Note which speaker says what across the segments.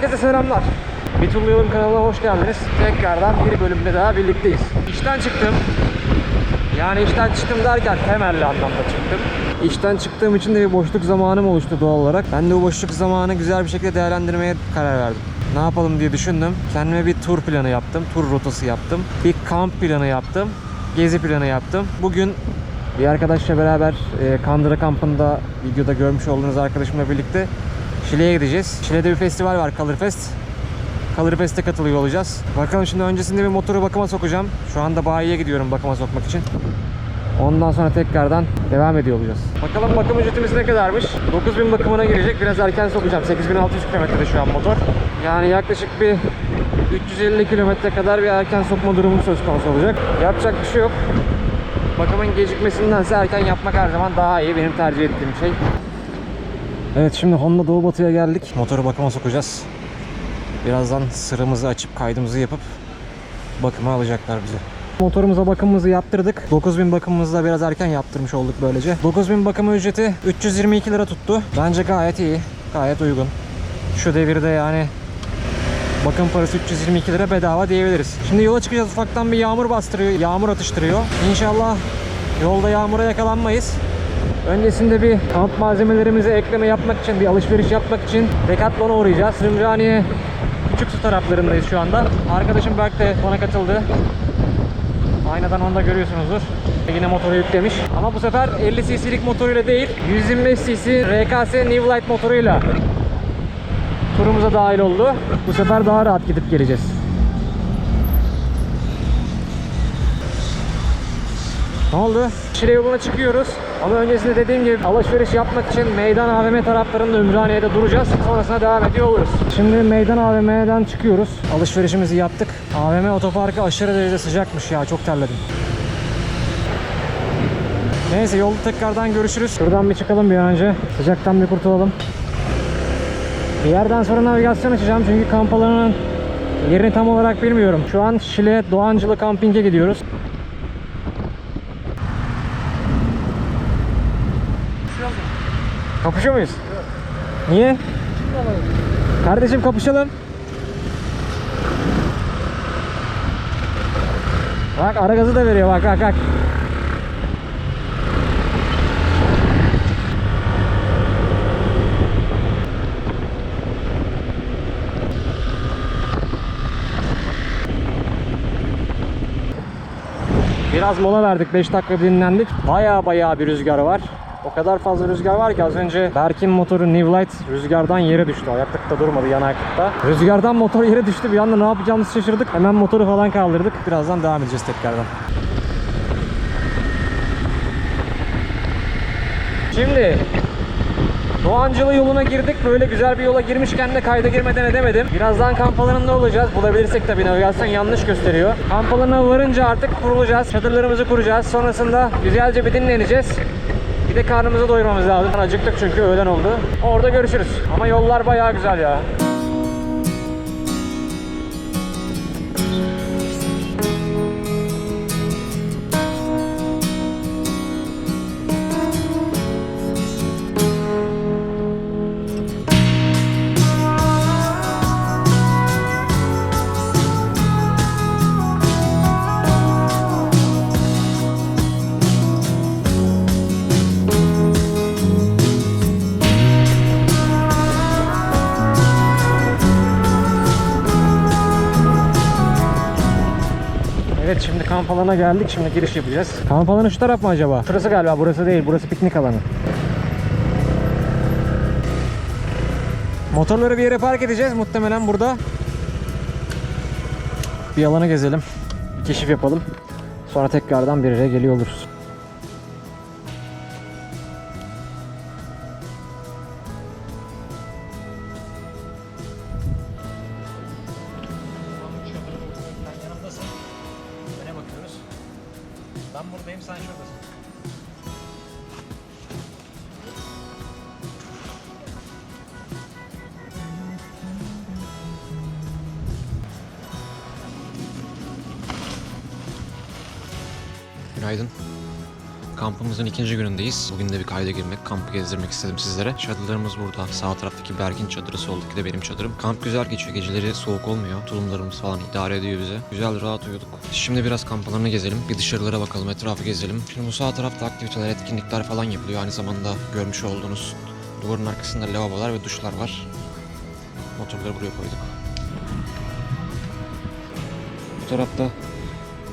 Speaker 1: Herkese selamlar. Bir Turlayalım kanalına hoş geldiniz. Tekrardan bir bölümde daha birlikteyiz. İşten çıktım. Yani işten çıktım derken temelli anlamda çıktım. İşten çıktığım için de bir boşluk zamanım oluştu doğal olarak. Ben de bu boşluk zamanı güzel bir şekilde değerlendirmeye karar verdim. Ne yapalım diye düşündüm. Kendime bir tur planı yaptım. Tur rotası yaptım. Bir kamp planı yaptım. Gezi planı yaptım. Bugün bir arkadaşla beraber e, Kandıra kampında videoda görmüş olduğunuz arkadaşımla birlikte Şile'ye gideceğiz. Şile'de bir festival var Colorfest. Colorfest'e katılıyor olacağız. Bakalım şimdi öncesinde bir motoru bakıma sokacağım. Şu anda bayiye gidiyorum bakıma sokmak için. Ondan sonra tekrardan devam ediyor olacağız. Bakalım bakım ücretimiz ne kadarmış? 9000 bakımına girecek. Biraz erken sokacağım. 8600 kilometrede şu an motor. Yani yaklaşık bir 350 kilometre kadar bir erken sokma durumu söz konusu olacak. Yapacak bir şey yok. Bakımın gecikmesindense erken yapmak her zaman daha iyi. Benim tercih ettiğim şey. Evet şimdi Honda Doğu Batı'ya geldik. Motoru bakıma sokacağız. Birazdan sıramızı açıp kaydımızı yapıp bakıma alacaklar bizi. Motorumuza bakımımızı yaptırdık. 9000 bakımımızı da biraz erken yaptırmış olduk böylece. 9000 bakımı ücreti 322 lira tuttu. Bence gayet iyi. Gayet uygun. Şu devirde yani bakım parası 322 lira bedava diyebiliriz. Şimdi yola çıkacağız. Ufaktan bir yağmur bastırıyor. Yağmur atıştırıyor. İnşallah yolda yağmura yakalanmayız. Öncesinde bir kamp malzemelerimize ekleme yapmak için, bir alışveriş yapmak için Decathlon'a uğrayacağız. Ümraniye küçük su taraflarındayız şu anda. Arkadaşım Berk de bana katıldı. Aynadan onu da görüyorsunuzdur. Yine motoru yüklemiş. Ama bu sefer 50 cc'lik motoruyla değil, 125 cc RKS New Light motoruyla turumuza dahil oldu. Bu sefer daha rahat gidip geleceğiz. Ne oldu? Şile yoluna çıkıyoruz. Ama öncesinde dediğim gibi alışveriş yapmak için Meydan AVM taraflarında Ümraniye'de duracağız. Sonrasında devam ediyor oluruz. Şimdi Meydan AVM'den çıkıyoruz. Alışverişimizi yaptık. AVM otoparkı aşırı derecede sıcakmış ya. Çok terledim. Neyse yolda tekrardan görüşürüz. Şuradan bir çıkalım bir an önce. Sıcaktan bir kurtulalım. Bir yerden sonra navigasyon açacağım çünkü kamp alanının yerini tam olarak bilmiyorum. Şu an Şile Doğancılı Kamping'e gidiyoruz. Kapışıyor muyuz? Niye? Kardeşim kapışalım. Bak ara gazı da veriyor bak bak bak. Biraz mola verdik 5 dakika dinlendik. Baya baya bir rüzgar var. O kadar fazla rüzgar var ki az önce Berk'in motoru New Light rüzgardan yere düştü. Ayaklıkta durmadı yan ayaklıkta. Rüzgardan motor yere düştü. Bir anda ne yapacağımızı şaşırdık. Hemen motoru falan kaldırdık. Birazdan devam edeceğiz tekrardan. Şimdi Doğancılı yoluna girdik. Böyle güzel bir yola girmişken de kayda girmeden edemedim. Birazdan kamp alanında olacağız. Bulabilirsek tabii navigasyon yanlış gösteriyor. Kamp alanına varınca artık kurulacağız. Çadırlarımızı kuracağız. Sonrasında güzelce bir dinleneceğiz. De karnımızı doyurmamız lazım. Acıktık çünkü öğlen oldu. Orada görüşürüz. Ama yollar bayağı güzel ya. Evet şimdi kamp alanına geldik. Şimdi giriş yapacağız. Kamp alanı şu taraf mı acaba? Şurası galiba. Burası değil. Burası piknik alanı. Motorları bir yere park edeceğiz. Muhtemelen burada. Bir alanı gezelim. Bir keşif yapalım. Sonra tekrardan bir yere geliyor oluruz. Buradayım, sen şuradasın.
Speaker 2: Günaydın. Kampımızın ikinci günündeyiz. Bugün de bir kayda girmek, kampı gezdirmek istedim sizlere. Çadırlarımız burada. Sağ taraftaki Berk'in çadırı, soldaki de benim çadırım. Kamp güzel geçiyor. Geceleri soğuk olmuyor. Tulumlarımız falan idare ediyor bize. Güzel, rahat uyuduk. Şimdi biraz kamp alanına gezelim. Bir dışarılara bakalım, etrafı gezelim. Şimdi bu sağ tarafta aktiviteler, etkinlikler falan yapılıyor. Aynı zamanda görmüş olduğunuz duvarın arkasında lavabolar ve duşlar var. Motorları buraya koyduk. Bu tarafta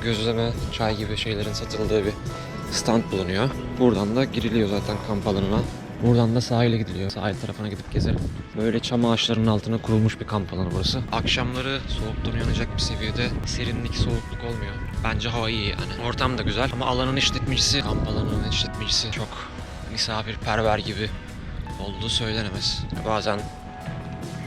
Speaker 2: gözleme, çay gibi şeylerin satıldığı bir stand bulunuyor. Buradan da giriliyor zaten kamp alanına. Buradan da sahile gidiliyor. Sahil tarafına gidip gezelim. Böyle çam ağaçlarının altına kurulmuş bir kamp alanı burası. Akşamları soğuktan uyanacak bir seviyede serinlik, soğukluk olmuyor. Bence hava iyi yani. Ortam da güzel ama alanın işletmecisi, kamp alanının işletmecisi çok misafirperver gibi olduğu söylenemez. Bazen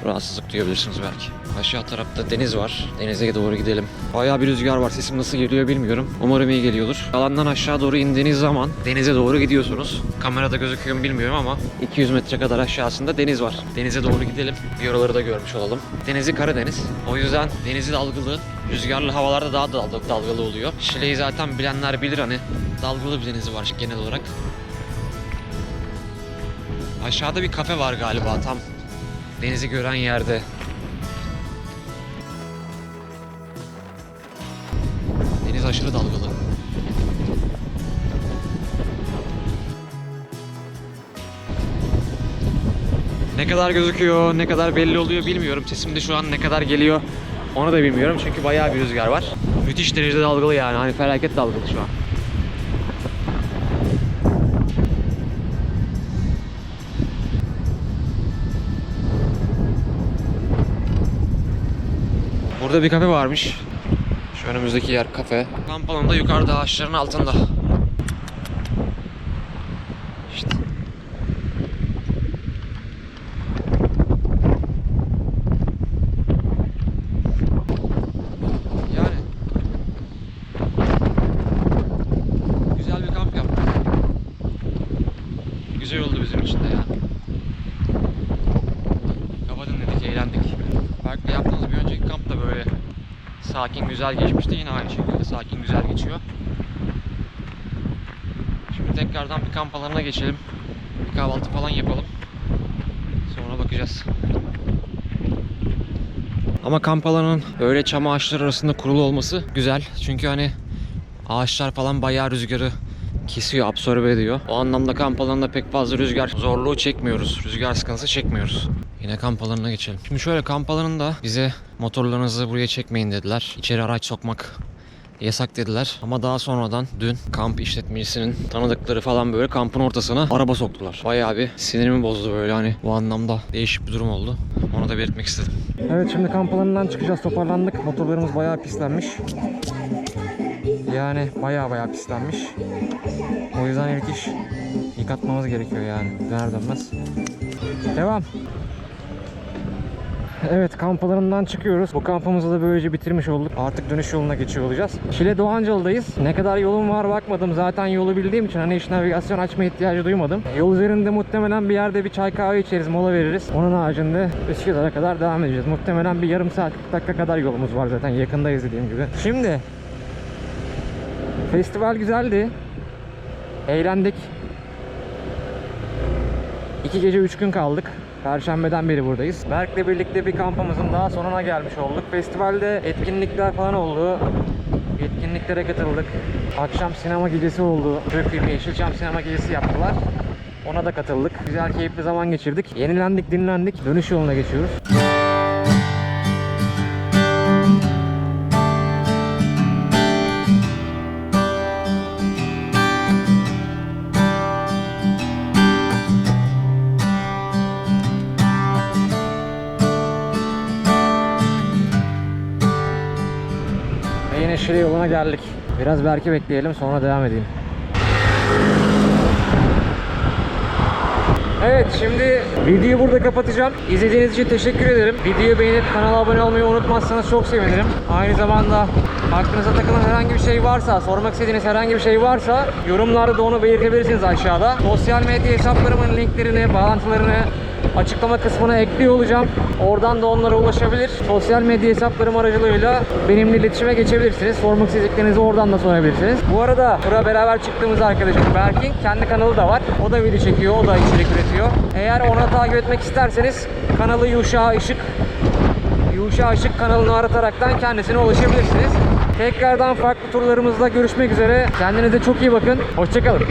Speaker 2: rahatsızlık duyabilirsiniz belki. Aşağı tarafta deniz var. Denize doğru gidelim. Bayağı bir rüzgar var. Sesim nasıl geliyor bilmiyorum. Umarım iyi geliyordur. Alandan aşağı doğru indiğiniz zaman denize doğru gidiyorsunuz. Kamerada gözüküyor mu bilmiyorum ama 200 metre kadar aşağısında deniz var. Denize doğru gidelim. Bir oraları da görmüş olalım. Denizi Karadeniz. O yüzden denizi dalgalı. Rüzgarlı havalarda daha da dalgalı, oluyor. Şile'yi zaten bilenler bilir hani dalgalı bir denizi var genel olarak. Aşağıda bir kafe var galiba tam denizi gören yerde. Deniz aşırı dalgalı. Ne kadar gözüküyor, ne kadar belli oluyor bilmiyorum. Sesim de şu an ne kadar geliyor onu da bilmiyorum çünkü bayağı bir rüzgar var. Müthiş derecede dalgalı yani hani felaket dalgalı şu an. Burada bir kafe varmış. Şu önümüzdeki yer kafe. Kamp alanında yukarıda ağaçların altında. İşte. Yani. Güzel bir kamp yaptık. Güzel oldu bizim için de ya. Kafa dinledik, eğlendik. Farklı yaptığımız bir önceki kamp da böyle sakin güzel geçmişti. Yine aynı şekilde sakin güzel geçiyor. Şimdi tekrardan bir kamp alanına geçelim. Bir kahvaltı falan yapalım. Sonra bakacağız. Ama kamp alanının böyle çam ağaçları arasında kurulu olması güzel. Çünkü hani ağaçlar falan bayağı rüzgarı kesiyor, absorbe ediyor. O anlamda kamp alanında pek fazla rüzgar zorluğu çekmiyoruz. Rüzgar sıkıntısı çekmiyoruz. Yine kamp alanına geçelim. Şimdi şöyle kamp alanında bize motorlarınızı buraya çekmeyin dediler. İçeri araç sokmak yasak dediler. Ama daha sonradan dün kamp işletmecisinin tanıdıkları falan böyle kampın ortasına araba soktular. Bayağı bir sinirimi bozdu böyle hani bu anlamda değişik bir durum oldu. Onu da belirtmek istedim.
Speaker 1: Evet şimdi kamp alanından çıkacağız toparlandık. Motorlarımız bayağı pislenmiş. Yani bayağı bayağı pislenmiş. O yüzden ilk iş yıkatmamız gerekiyor yani. Döner dönmez. Devam. Evet kamp alanından çıkıyoruz. Bu kampımızı da böylece bitirmiş olduk. Artık dönüş yoluna geçiyor olacağız. Şile Doğancı'ldayız. Ne kadar yolum var bakmadım. Zaten yolu bildiğim için hani hiç navigasyon açma ihtiyacı duymadım. Yol üzerinde muhtemelen bir yerde bir çay kahve içeriz, mola veririz. Onun haricinde Üsküdar'a kadar devam edeceğiz. Muhtemelen bir yarım saat 40 dakika kadar yolumuz var zaten. Yakındayız dediğim gibi. Şimdi festival güzeldi. Eğlendik. İki gece üç gün kaldık. Perşembeden beri buradayız. Berk'le birlikte bir kampımızın daha sonuna gelmiş olduk. Festivalde etkinlikler falan oldu. Etkinliklere katıldık. Akşam sinema gecesi oldu. Türk filmi Yeşilçam sinema gecesi yaptılar. Ona da katıldık. Güzel keyifli zaman geçirdik. Yenilendik, dinlendik. Dönüş yoluna geçiyoruz. Şile yoluna geldik. Biraz Berk'i bekleyelim sonra devam edeyim. Evet şimdi videoyu burada kapatacağım. İzlediğiniz için teşekkür ederim. Videoyu beğenip kanala abone olmayı unutmazsanız çok sevinirim. Aynı zamanda aklınıza takılan herhangi bir şey varsa, sormak istediğiniz herhangi bir şey varsa yorumlarda da onu belirtebilirsiniz aşağıda. Sosyal medya hesaplarımın linklerini, bağlantılarını açıklama kısmına ekliyor olacağım. Oradan da onlara ulaşabilir. Sosyal medya hesaplarım aracılığıyla benimle iletişime geçebilirsiniz. Sormak istediklerinizi oradan da sorabilirsiniz. Bu arada buraya beraber çıktığımız arkadaşım Berkin kendi kanalı da var. O da video çekiyor, o da içerik üretiyor. Eğer ona takip etmek isterseniz kanalı Yuşa Işık Yuşa Işık kanalını arataraktan kendisine ulaşabilirsiniz. Tekrardan farklı turlarımızda görüşmek üzere. Kendinize çok iyi bakın. Hoşçakalın.